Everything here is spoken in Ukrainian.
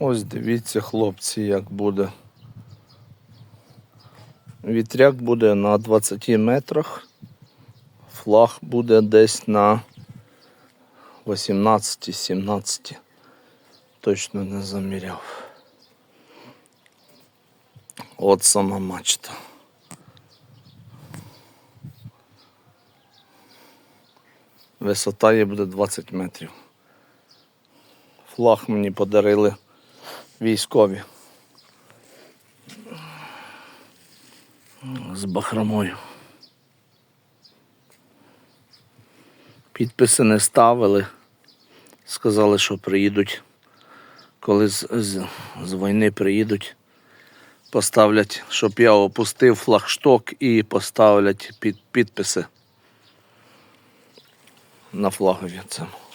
Ось дивіться, хлопці, як буде. Вітряк буде на 20 метрах. Флаг буде десь на 18-17. Точно не заміряв. От сама мачта. Висота її буде 20 метрів. Флаг мені подарили військові. З бахромою. Підписи не ставили. Сказали, що приїдуть, коли з, з, з війни приїдуть, поставлять, щоб я опустив флагшток і поставлять під, підписи на флагові цьому.